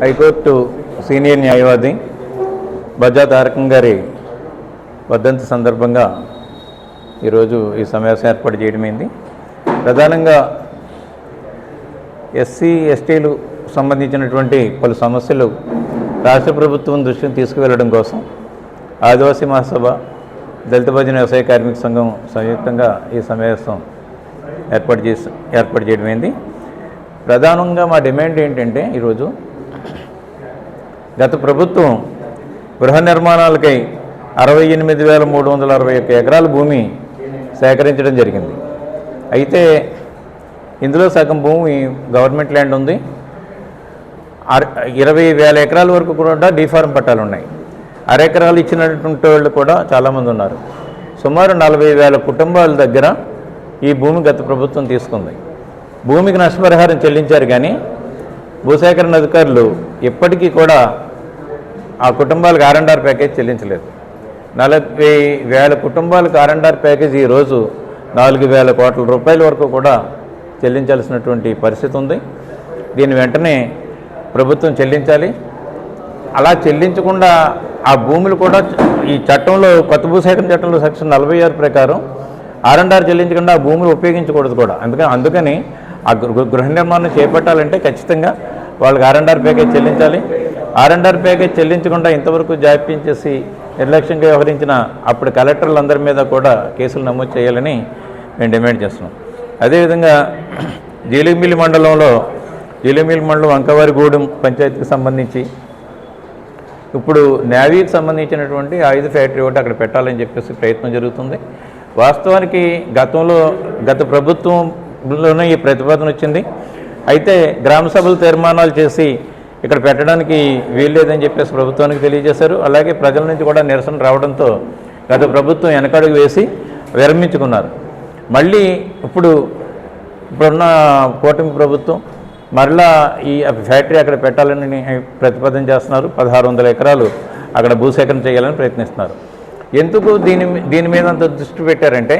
High court senior న్యాయవాది బజా తారకం గారి వర్ధంతి సందర్భంగా ఈరోజు ఈ సమావేశం ఏర్పాటు చేయడమైంది ప్రధానంగా ఎస్సీ ఎస్టీలు సంబంధించినటువంటి పలు సమస్యలు రాష్ట్ర ప్రభుత్వం దృష్టిని తీసుకువెళ్ళడం కోసం ఆదివాసీ మహాసభ దళిత భజన వ్యవసాయ కార్మిక సంఘం సంయుక్తంగా ఈ సమావేశం ఏర్పాటు చేసి ఏర్పాటు చేయడమైంది ప్రధానంగా మా డిమాండ్ ఏంటంటే ఈరోజు గత ప్రభుత్వం గృహ నిర్మాణాలకై అరవై ఎనిమిది వేల మూడు వందల అరవై ఒక్క ఎకరాల భూమి సేకరించడం జరిగింది. అయితే ఇందులో సగం భూమి గవర్నమెంట్ ల్యాండ్ ఉంది. అర- ఇరవై వేల ఎకరాల వరకు కూడా డీఫార్మ్ పట్టాలు ఉన్నాయి అరెకరాలు ఇచ్చినటువంటి వాళ్ళు కూడా చాలామంది ఉన్నారు. సుమారు నలభై వేల కుటుంబాల దగ్గర ఈ భూమి గత ప్రభుత్వం తీసుకుంది. భూమికి నష్టపరిహారం చెల్లించారు కానీ భూసేకరణ అధికారులు ఇప్పటికీ కూడా ఆ కుటుంబాలకు ఆర్ఎండ్ఆర్ ప్యాకేజ్ చెల్లించలేదు. నలభై వేల కుటుంబాలకు ఆర్ఎండ్ఆర్ ప్యాకేజ్ ఈరోజు నాలుగు వేల కోట్ల రూపాయల వరకు కూడా చెల్లించాల్సినటువంటి పరిస్థితి ఉంది. దీని వెంటనే ప్రభుత్వం చెల్లించాలి. అలా చెల్లించకుండా ఆ భూములు కూడా ఈ చట్టంలో కొత్త భూసేకరణ చట్టంలో సెక్షన్ నలభై ఆరు ప్రకారం ఆర్ఎండ్ఆర్ చెల్లించకుండా ఆ భూములు ఉపయోగించకూడదు కూడా. అందుకని అందుకని ఆ గృ- గృహ నిర్మాణం చేపట్టాలంటే ఖచ్చితంగా వాళ్ళకి ఆర్ఎండ్ఆర్ ప్యాకేజ్ చెల్లించాలి. ఆర్ఎండ్ఆర్ ప్యాకేజ్ చెల్లించకుండా ఇంతవరకు జాప్యం చేసి నిర్లక్ష్యంగా వ్యవహరించిన అప్పుడు కలెక్టర్లందరి మీద కూడా కేసులు నమోదు చేయాలని మేము డిమాండ్ చేస్తున్నాం. అదేవిధంగా జీలిమిల్లి మండలంలో జీలిమిల్లి మండలం అంకవారిగూడెం పంచాయతీకి సంబంధించి ఇప్పుడు నేవీకి సంబంధించినటువంటి ఆయుధ ఫ్యాక్టరీ ఒకటి అక్కడ పెట్టాలని చెప్పేసి ప్రయత్నం జరుగుతుంది. వాస్తవానికి గతంలో గత ప్రభుత్వంలోనే ఈ ప్రతిపాదన వచ్చింది. అయితే గ్రామ సభలు తీర్మానాలు చేసి ఇక్కడ పెట్టడానికి వీల్లేదని చెప్పేసి ప్రభుత్వానికి తెలియజేశారు. అలాగే ప్రజల నుంచి కూడా నిరసన రావడంతో గత ప్రభుత్వం వెనకడుగు వేసి విరమించుకున్నారు. మళ్ళీ ఇప్పుడు ఇప్పుడున్న కూటమి ప్రభుత్వం మరలా ఈ ఫ్యాక్టరీ అక్కడ పెట్టాలని ప్రతిపాదన చేస్తున్నారు. పదహారు వందల ఎకరాలు అక్కడ భూసేకరణ చేయాలని ప్రయత్నిస్తున్నారు. ఎందుకు దీని దీని మీద అంత దృష్టి పెట్టారంటే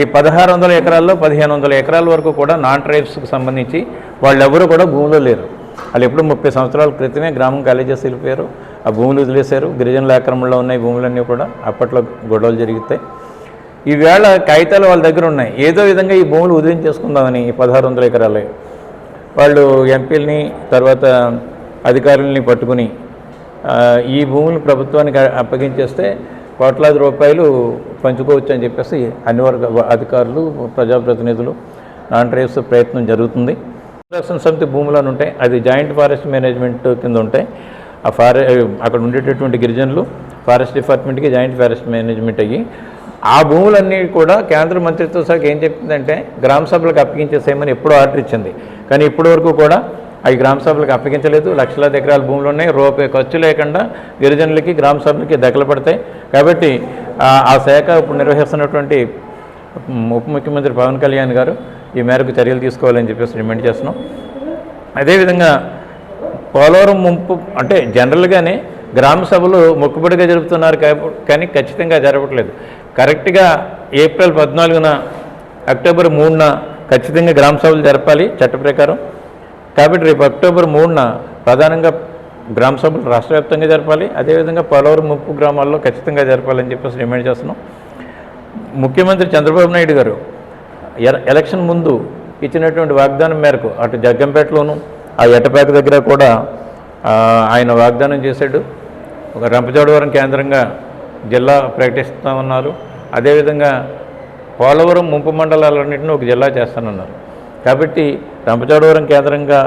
ఈ పదహారు వందల ఎకరాల్లో పదిహేను వందల ఎకరాల వరకు కూడా నాన్ ట్రైబ్స్కి సంబంధించి వాళ్ళెవరూ కూడా భూమిలో లేరు. వాళ్ళు ఎప్పుడు ముప్పై సంవత్సరాల క్రితమే గ్రామం కాలేజెస్ వెళ్ళిపోయారు. ఆ భూములు వదిలేశారు. గిరిజనుల ఆక్రమణలో ఉన్నాయి భూములన్నీ కూడా. అప్పట్లో గొడవలు జరుగుతాయి ఈవేళ కాగితాలు వాళ్ళ దగ్గర ఉన్నాయి. ఏదో విధంగా ఈ భూములు వదిలించేసుకుందామని ఈ పదహారు వందల ఎకరాలు. వాళ్ళు ఎంపీలని తర్వాత అధికారుల్ని పట్టుకుని ఈ భూములు ప్రభుత్వానికి అప్పగించేస్తే కోట్లాది రూపాయలు పంచుకోవచ్చు అని చెప్పేసి అన్ని వర్గ అధికారులు ప్రజాప్రతినిధులు నాన్ ట్రైబ్స్ ప్రయత్నం జరుగుతుంది. రక్షణ సమితి భూములు అని ఉంటాయి. అది జాయింట్ ఫారెస్ట్ మేనేజ్మెంట్ కింద ఉంటాయి. ఆ ఫారె అక్కడ ఉండేటటువంటి గిరిజనులు ఫారెస్ట్ డిపార్ట్మెంట్కి జాయింట్ ఫారెస్ట్ మేనేజ్మెంట్ అయ్యి ఆ భూములన్నీ కూడా కేంద్ర మంత్రిత్వ శాఖ ఏం చెప్తుందంటే గ్రామ సభలకు అప్పగించేసేయమని ఎప్పుడూ ఆర్డర్ ఇచ్చింది. కానీ ఇప్పటి వరకు కూడా అవి గ్రామ సభలకు అప్పగించలేదు. లక్షలాది ఎకరాల భూములు ఉన్నాయి. రూపాయి ఖర్చు లేకుండా గిరిజనులకి గ్రామ సభలకి దఖలు పడతాయి. కాబట్టి ఆ- శాఖ ఇప్పుడు నిర్వహిస్తున్నటువంటి ఉప ముఖ్యమంత్రి పవన్ కళ్యాణ్ గారు ఈ మేరకు చర్యలు తీసుకోవాలని చెప్పేసి డిమాండ్ చేస్తున్నాం. అదేవిధంగా పోలవరం ముంపు అంటే జనరల్గానే గ్రామ సభలు మొక్కుబడిగా జరుపుతున్నారు కానీ ఖచ్చితంగా జరగట్లేదు కరెక్ట్గా ఏప్రిల్ పద్నాలుగున అక్టోబర్ మూడున ఖచ్చితంగా గ్రామ సభలు జరపాలి చట్ట ప్రకారం. కాబట్టి రేపు అక్టోబర్ మూడున ప్రధానంగా గ్రామ సభలు రాష్ట్ర వ్యాప్తంగా జరపాలి. అదేవిధంగా పోలవరం ముప్పు గ్రామాల్లో ఖచ్చితంగా జరపాలని చెప్పేసి డిమాండ్ చేస్తున్నాం. ముఖ్యమంత్రి చంద్రబాబు నాయుడు గారు ఎలక్షన్ ముందు ఇచ్చినటువంటి వాగ్దానం మేరకు అటు జగ్గంపేటలోను ఆ ఎటపేక దగ్గర కూడా ఆయన వాగ్దానం చేశాడు. ఒక రంపచోడవరం కేంద్రంగా జిల్లా ప్రకటిస్తామన్నారు. అదేవిధంగా పోలవరం ముంపు మండలాలన్నింటినీ ఒక జిల్లా చేస్తానన్నారు. కాబట్టి రంపచోడవరం కేంద్రంగా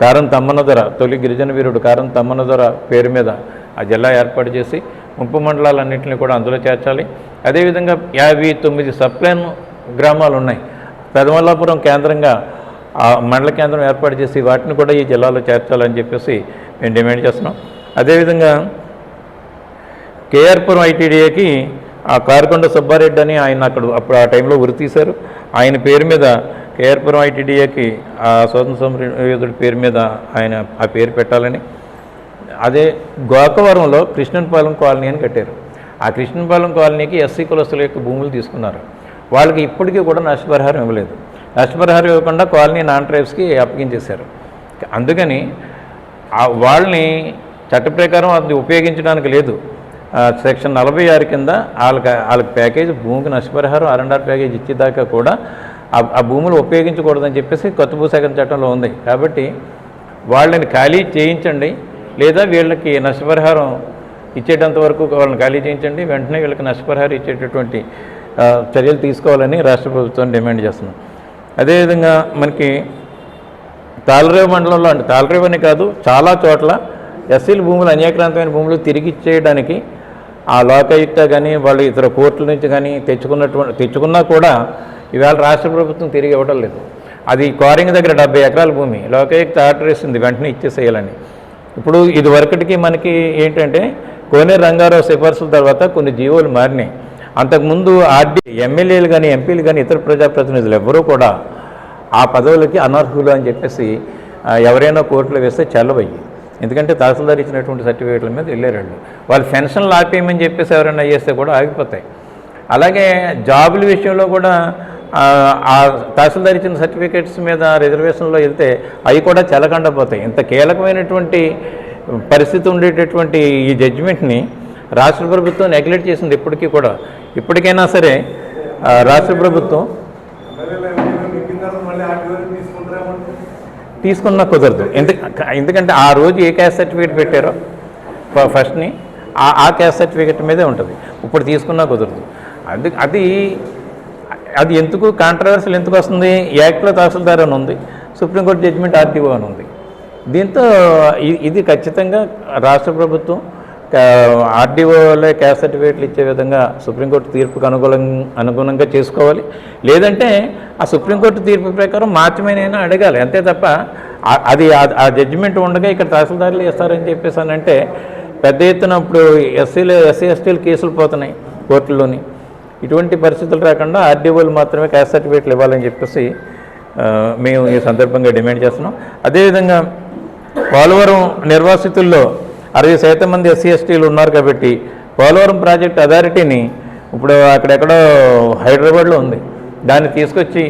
కారం తమ్మన దొర తొలి గిరిజన వీరుడు కారం తమ్మన దొర పేరు మీద ఆ జిల్లా ఏర్పాటు చేసి ముంపు మండలాలన్నింటినీ కూడా అందులో చేర్చాలి. అదేవిధంగా యాభై తొమ్మిది సప్లైన్ గ్రామాలు ఉన్నాయి పెదమల్లాపురం కేంద్రంగా ఆ మండల కేంద్రం ఏర్పాటు చేసి వాటిని కూడా ఈ జిల్లాలో చేర్చాలని చెప్పేసి మేము డిమాండ్ చేస్తున్నాం. అదేవిధంగా కేఆర్పురం ఐటీడీఏకి ఆ కార్కొండ సుబ్బారెడ్డి అని ఆయన అక్కడ అప్పుడు ఆ టైంలో ఉరి తీశారు. ఆయన పేరు మీద కేఆర్పురం ఐటీడీఏకి ఆ స్వతంత్ర సమరయోధుడి పేరు మీద ఆయన ఆ పేరు పెట్టాలని. అదే గోకవరంలో కృష్ణన్పాలెం కాలనీ అని కట్టారు. ఆ కృష్ణన్పాలెం కాలనీకి ఎస్సీ కులస్తుల యొక్క భూములు తీసుకున్నారు. వాళ్ళకి ఇప్పటికీ కూడా నష్టపరిహారం ఇవ్వలేదు. నష్టపరిహారం ఇవ్వకుండా కాలనీ నాన్ ట్రైబ్స్కి అప్పగించేశారు. అందుకని వాళ్ళని చట్ట ప్రకారం అది ఉపయోగించడానికి లేదు. సెక్షన్ నలభై ఆరు కింద వాళ్ళకి వాళ్ళకి ప్యాకేజ్ భూమికి నష్టపరిహారం ఆర్ అండ్ ఆర్ ప్యాకేజ్ ఇచ్చేదాకా కూడా ఆ- భూములు ఉపయోగించకూడదని చెప్పేసి కొత్త భూసేకరణ చట్టంలో ఉంది. కాబట్టి వాళ్ళని ఖాళీ చేయించండి. లేదా వీళ్ళకి నష్టపరిహారం ఇచ్చేటంత వరకు వాళ్ళని ఖాళీ చేయించండి. వెంటనే వీళ్ళకి నష్టపరిహారం ఇచ్చేటటువంటి చర్యలు తీసుకోవాలని రాష్ట్ర ప్రభుత్వం డిమాండ్ చేస్తున్నాం అదేవిధంగా మనకి తాలరేవు మండలంలో అంటే తాలరేవు అని కాదు చాలా చోట్ల ఎస్సీల భూములు అన్యాక్రాంతమైన భూములు తిరిగి ఇచ్చేయడానికి ఆ లోకాయుక్త కానీ వాళ్ళు ఇతర కోర్టుల నుంచి కానీ తెచ్చుకున్నటువంటి తెచ్చుకున్నా కూడా ఇవాళ రాష్ట్ర ప్రభుత్వం తిరిగి ఇవ్వడం లేదు. అది కోరింగ్ దగ్గర డెబ్బై ఎకరాల భూమి లోకాయుక్త ఆర్డర్ ఇస్తుంది వెంటనే ఇచ్చేసేయాలని. ఇప్పుడు ఇది వరకటికి మనకి ఏంటంటే కోనేరు రంగారావు సిఫార్సుల తర్వాత కొన్ని జీవోలు మారినాయి. అంతకుముందు ఆర్డీ ఎమ్మెల్యేలు కానీ ఎంపీలు కానీ ఇతర ప్రజాప్రతినిధులు ఎవరూ కూడా ఆ పదవులకి అనర్హులు అని చెప్పేసి ఎవరైనా కోర్టులో వేస్తే చల్లవయ్యి ఎందుకంటే తహసీల్దార్ ఇచ్చినటువంటి సర్టిఫికేట్ల మీద వెళ్ళారు వాళ్ళు. వాళ్ళు పెన్షన్లు ఆపేయమని చెప్పేసి ఎవరైనా చేస్తే కూడా ఆగిపోతాయి. అలాగే జాబుల విషయంలో కూడా ఆ, ఆ తహసీల్దార్ ఇచ్చిన సర్టిఫికేట్స్ మీద రిజర్వేషన్లో వెళ్తే అవి కూడా చెలకుండా పోతాయి. ఇంత కీలకమైనటువంటి పరిస్థితి ఉండేటటువంటి ఈ జడ్జిమెంట్ని రాష్ట్ర ప్రభుత్వం నెగ్లెక్ట్ చేసింది ఇప్పటికీ కూడా. ఇప్పటికైనా సరే రాష్ట్ర ప్రభుత్వం తీసుకున్నా కుదరదు. ఎందుకు ఎందుకంటే ఆ రోజు ఏ క్యాస్ట్ సర్టిఫికేట్ పెట్టారో ఫస్ట్ని ఆ ఆ క్యాస్ట్ సర్టిఫికేట్ మీదే ఉంటుంది. ఇప్పుడు తీసుకున్నా కుదరదు. అది అది అది ఎందుకు కాంట్రవర్సీలు ఎందుకు వస్తుంది? యాక్ట్లో తహసీల్దార్ అని ఉంది సుప్రీంకోర్టు జడ్జిమెంట్ ఆర్టీఓ అని ఉంది. దీంతో ఇది ఖచ్చితంగా రాష్ట్ర ప్రభుత్వం ఆర్డీఓలే క్యాస్ట్ సర్టిఫికేట్లు ఇచ్చే విధంగా సుప్రీంకోర్టు తీర్పుకు అనుకూలం అనుగుణంగా చేసుకోవాలి. లేదంటే ఆ సుప్రీంకోర్టు తీర్పు ప్రకారం మాత్రమేనైనా అడగాలి. అంతే తప్ప అది ఆ- జడ్జిమెంట్ ఉండగా ఇక్కడ తహసీల్దారులు ఇస్తారని చెప్పేసి అంటే పెద్ద ఎత్తున ఇప్పుడు ఎస్సీలు ఎస్సీ ఎస్టీలు కేసులు పోతున్నాయి కోర్టుల్లోని. ఇటువంటి పరిస్థితులు రాకుండా ఆర్డీఓలు మాత్రమే క్యాస్ట్ సర్టిఫికేట్లు ఇవ్వాలని చెప్పేసి మేము ఈ సందర్భంగా డిమాండ్ చేస్తున్నాం. అదేవిధంగా పోలవరం నిర్వాసితుల్లో అరవై శాతం మంది ఎస్సీ ఎస్టీలు ఉన్నారు కాబట్టి పోలవరం ప్రాజెక్ట్ అథారిటీని ఇప్పుడు అక్కడెక్కడో హైదరాబాద్లో ఉంది. దాన్ని తీసుకొచ్చి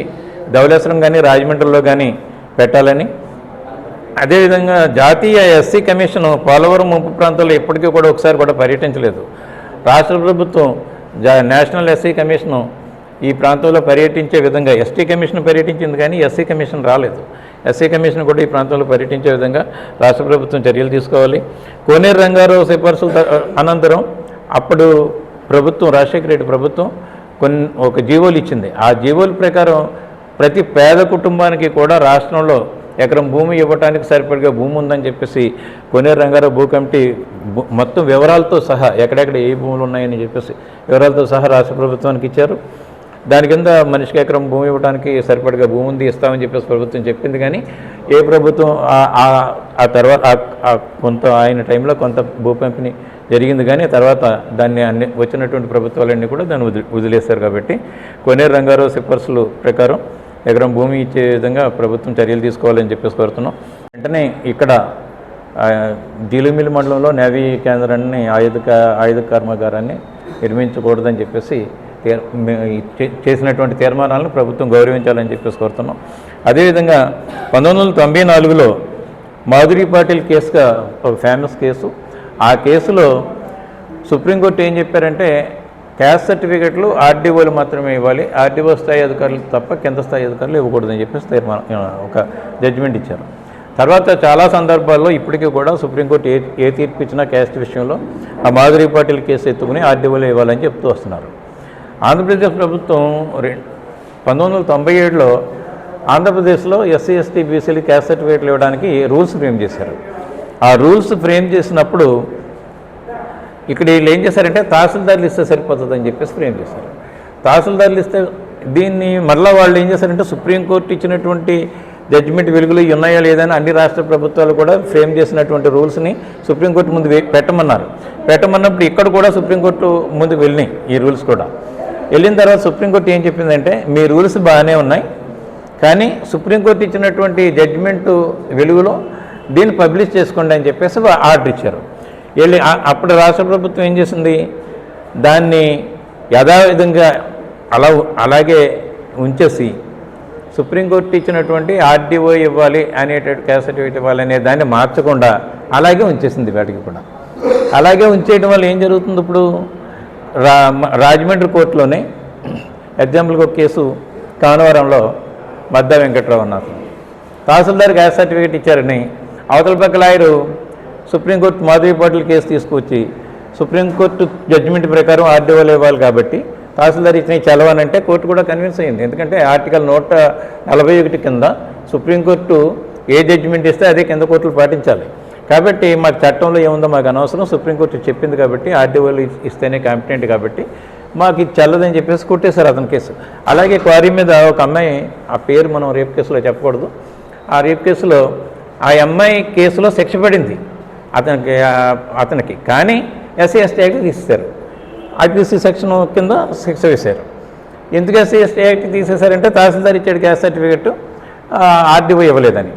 ధవళేశ్వరం కానీ రాజమండ్రిలో కానీ పెట్టాలని. అదేవిధంగా జాతీయ ఎస్సీ కమిషన్ పోలవరం ముంపు ప్రాంతాల్లో ఇప్పటికీ కూడా ఒకసారి కూడా పర్యటించలేదు. రాష్ట్ర ప్రభుత్వం జా నేషనల్ ఎస్సీ కమిషను ఈ ప్రాంతంలో పర్యటించే విధంగా ఎస్టీ కమిషన్ పర్యటించింది కానీ ఎస్సీ కమిషన్ రాలేదు. ఎస్సీ కమిషన్ కూడా ఈ ప్రాంతంలో పర్యటించే విధంగా రాష్ట్ర ప్రభుత్వం చర్యలు తీసుకోవాలి. కోనేరు రంగారావు సిఫార్సుల అనంతరం అప్పుడు ప్రభుత్వం రాజశేఖర రెడ్డి ప్రభుత్వం కొన్ని ఒక జీవోలు ఇచ్చింది. ఆ జీవోల ప్రకారం ప్రతి పేద కుటుంబానికి కూడా రాష్ట్రంలో ఎకరం భూమి ఇవ్వడానికి సరిపడిగా భూమి ఉందని చెప్పేసి కొనేరు రంగారావు భూ కమిటీ మొత్తం వివరాలతో సహా ఎక్కడెక్కడ ఏ భూములు ఉన్నాయని చెప్పేసి వివరాలతో సహా రాష్ట్ర ప్రభుత్వానికి ఇచ్చారు. దాని కింద మనిషికి ఎకరం భూమి ఇవ్వడానికి సరిపడిగా భూమి ఉంది ఇస్తామని చెప్పేసి ప్రభుత్వం చెప్పింది కానీ ఏ ప్రభుత్వం ఆ- తర్వాత కొంత ఆయన టైంలో కొంత భూ పంపిణీ జరిగింది కానీ తర్వాత దాన్ని అన్ని వచ్చినటువంటి ప్రభుత్వాలన్నీ కూడా దాన్ని వదిలి వదిలేశారు కాబట్టి కొనేరు రంగారావు సిఫార్సులు ప్రకారం ఎకరం భూమి ఇచ్చే విధంగా ప్రభుత్వం చర్యలు తీసుకోవాలని చెప్పేసి కోరుతున్నాం. వెంటనే ఇక్కడ ఆ, మండలంలో నేవీ కేంద్రాన్ని ఆయుధ ఆయుధ కర్మాగారాన్ని నిర్మించకూడదని చెప్పేసి చేసినటువంటి తీర్మానాలను ప్రభుత్వం గౌరవించాలని చెప్పేసి కోరుతున్నాం. అదేవిధంగా పంతొమ్మిది వందల తొంభై నాలుగులో మాధురి పాటిల్ కేసుగా ఒక ఫేమస్ కేసు. ఆ కేసులో సుప్రీంకోర్టు ఏం చెప్పారంటే క్యాస్ట్ సర్టిఫికెట్లు ఆర్డీఓలు మాత్రమే ఇవ్వాలి. ఆర్డీఓ స్థాయి అధికారులు తప్ప కింద స్థాయి అధికారులు ఇవ్వకూడదని చెప్పేసి తీర్మానం ఒక జడ్జిమెంట్ ఇచ్చారు. తర్వాత చాలా సందర్భాల్లో ఇప్పటికీ కూడా సుప్రీంకోర్టు ఏ ఏ తీర్పు ఇచ్చినా క్యాస్ట్ విషయంలో ఆ మాధురి పాటిల్ కేసు ఎత్తుకుని ఆర్డీఓలు ఇవ్వాలని చెప్తూ వస్తున్నారు. ఆంధ్రప్రదేశ్ ప్రభుత్వం రెండు పంతొమ్మిది వందల తొంభై ఏడులో ఆంధ్రప్రదేశ్లో ఎస్సీ ఎస్టీ బీసీలు క్యాస్ట్ సర్టిఫికేట్లు ఇవ్వడానికి రూల్స్ ఫ్రేమ్ చేశారు. ఆ రూల్స్ ఫ్రేమ్ చేసినప్పుడు ఇక్కడ వీళ్ళు ఏం చేశారంటే తహసీల్దార్లు ఇస్తే సరిపోతుందని చెప్పేసి ఫ్రేమ్ చేశారు. తహసీల్దార్లు ఇస్తే దీన్ని మరలా వాళ్ళు ఏం చేశారంటే సుప్రీంకోర్టు ఇచ్చినటువంటి జడ్జిమెంట్ వెలుగులు ఉన్నాయో ఉన్నాయా లేదని అన్ని రాష్ట్ర ప్రభుత్వాలు కూడా ఫ్రేమ్ చేసినటువంటి రూల్స్ని సుప్రీంకోర్టు ముందు పెట్టమన్నారు. పెట్టమన్నప్పుడు ఇక్కడ కూడా సుప్రీంకోర్టు ముందు వెళ్ళినాయి ఈ రూల్స్ కూడా. వెళ్ళిన తర్వాత సుప్రీంకోర్టు ఏం చెప్పిందంటే మీ రూల్స్ బాగానే ఉన్నాయి కానీ సుప్రీంకోర్టు ఇచ్చినటువంటి జడ్జిమెంట్ వెలుగులో దీన్ని పబ్లిష్ చేసుకోండి అని చెప్పేసి ఆర్డర్ ఇచ్చారు. వెళ్ళి అప్పుడు రాష్ట్ర ప్రభుత్వం ఏం చేసింది? దాన్ని యథావిధంగా అలా అలాగే ఉంచేసి సుప్రీంకోర్టు ఇచ్చినటువంటి ఆర్డీఓ ఇవ్వాలి అనేటటువంటి క్యాసెట్ ఇవ్వాలి అనే దాన్ని మార్చకుండా అలాగే ఉంచేసింది వాటికి కూడా. అలాగే ఉంచేయడం వల్ల ఏం జరుగుతుంది ఇప్పుడు? రా రాజమండ్రి కోర్టులోనే ఎగ్జాంపుల్కి ఒక కేసు కానవరంలో మద్దా వెంకట్రావు అన్నారు. తహసీల్దార్ గ్యాస్ సర్టిఫికేట్ ఇచ్చారని అవతల పక్క lawyer supreme court Madhavi Patil case తీసుకొచ్చి సుప్రీంకోర్టు జడ్జిమెంట్ ప్రకారం ఆర్డీఓలు ఇవ్వాలి కాబట్టి తహసీల్దార్ ఇచ్చిన చలవనంటే కోర్టు కూడా కన్విన్స్ అయింది. ఎందుకంటే ఆర్టికల్ నూట నలభై ఒకటి కింద సుప్రీంకోర్టు ఏ జడ్జిమెంట్ ఇస్తే అదే కింద కోర్టులు పాటించాలి. కాబట్టి మాకు చట్టంలో ఏముందో మాకు అనవసరం. సుప్రీంకోర్టు చెప్పింది కాబట్టి ఆర్డీఓలు ఇస్తేనే కాంపిటెంట్ కాబట్టి మాకు ఇది చల్లదని చెప్పేసి కొట్టేశారు అతని కేసు. అలాగే క్వారీ మీద ఒక అమ్మాయి ఆ పేరు మనం రేప్ కేసులో చెప్పకూడదు. ఆ రేప్ కేసులో ఆ అమ్మాయి కేసులో శిక్ష పడింది. అతనికి అతనికి. కానీ ఎస్సీ ఎస్టీ యాక్ట్ తీసేశారు. ఐపీసీ సెక్షన్ కింద శిక్ష వేశారు. ఎందుకు ఎస్సీ ఎస్టీ యాక్ట్ తీసేశారంటే తహసీల్దార్ ఇచ్చాడు క్యాస్ట్ సర్టిఫికెట్ ఆర్డీఓ ఇవ్వలేదని.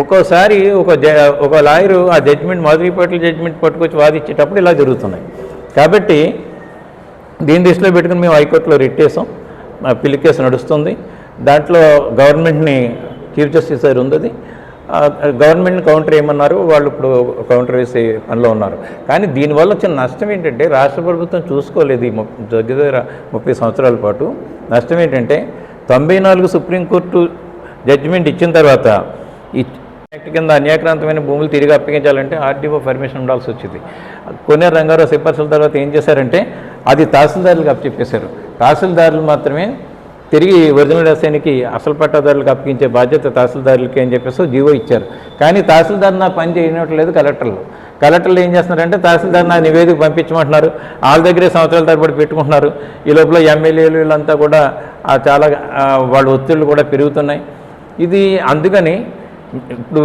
ఒక్కోసారి ఒక జ ఒక లాయరు ఆ జడ్జిమెంట్ మాధురిపేటల జడ్జిమెంట్ పట్టుకొచ్చి వాదించేటప్పుడు ఇలా జరుగుతున్నాయి. కాబట్టి దీని దృష్టిలో పెట్టుకుని మేము హైకోర్టులో రిట్ చేసాం. మా పిల్లి కేసు నడుస్తుంది. దాంట్లో గవర్నమెంట్ని చీఫ్ జస్టిస్ గారు ఉంది గవర్నమెంట్ గవర్నమెంట్ని కౌంటర్ ఏమన్నారు? వాళ్ళు ఇప్పుడు కౌంటర్ వేసే పనిలో ఉన్నారు. కానీ దీనివల్ల వచ్చిన నష్టం ఏంటంటే రాష్ట్ర ప్రభుత్వం చూసుకోలేదు ఈ దగ్గర దగ్గర ముప్పై సంవత్సరాల పాటు. నష్టం ఏంటంటే తొంభై నాలుగు సుప్రీంకోర్టు జడ్జిమెంట్ ఇచ్చిన తర్వాత ఈ యాక్ట్ కింద అన్యాక్రాంతమైన భూములు తిరిగి అప్పగించాలంటే ఆర్డీఓ పర్మిషన్ ఉండాల్సి వచ్చింది. కొనే రంగారావు సిఫార్సుల తర్వాత ఏం చేశారంటే అది తహసీల్దారులకు అప్పచెప్పేశారు. తహసీల్దారులు మాత్రమే తిరిగి ఒరిజినల్ ఎస్ఐనికి అసలు పట్టాదారులకు అప్పగించే బాధ్యత తహసీల్దారులకి అని చెప్పేసి జీవో ఇచ్చారు. కానీ తహసీల్దార్ నా పని చేయనట్లేదు కలెక్టర్లు. కలెక్టర్లు ఏం చేస్తున్నారంటే తహసీల్దార్ నా నివేదిక పంపించమంటున్నారు. వాళ్ళ దగ్గరే సంవత్సరాల తరబడి పెట్టుకుంటున్నారు. ఈ లోపల ఎమ్మెల్యేలు వీళ్ళంతా కూడా చాలా వాళ్ళ ఒత్తిళ్ళు కూడా పెరుగుతున్నాయి. ఇది అందుకని ఇప్పుడు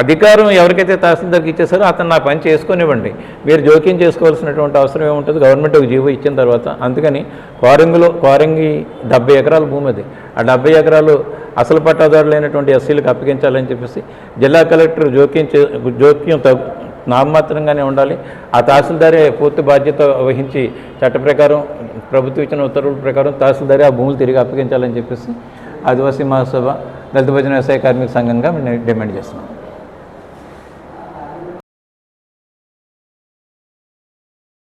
అధికారం ఎవరికైతే తహసీల్దార్కి ఇచ్చేసారో అతను నా పని చేసుకునివ్వండి. మీరు జోక్యం చేసుకోవాల్సినటువంటి అవసరం ఏముంటుంది? గవర్నమెంట్ ఒక జీవో ఇచ్చిన తర్వాత. అందుకని కోరంగిలో కోరంగి డెబ్బై ఎకరాల భూమి అది. ఆ డెబ్బై ఎకరాలు అసలు పట్టాదారులైనటువంటి ఎస్సీలకు అప్పగించాలని చెప్పేసి జిల్లా కలెక్టర్ జోక్యం చే జోక్యం తగ్గు నామమాత్రంగానే ఉండాలి. ఆ తహసీల్దారే పూర్తి బాధ్యత వహించి చట్ట ప్రకారం ప్రభుత్వం ఇచ్చిన ఉత్తర్వుల ప్రకారం తహసీల్దారే ఆ భూములు తిరిగి అప్పగించాలని చెప్పేసి ఆదివాసీ మహాసభ దళిత భజన వ్యవసాయ కార్మిక సంఘంగా మేము డిమాండ్ చేస్తున్నాం.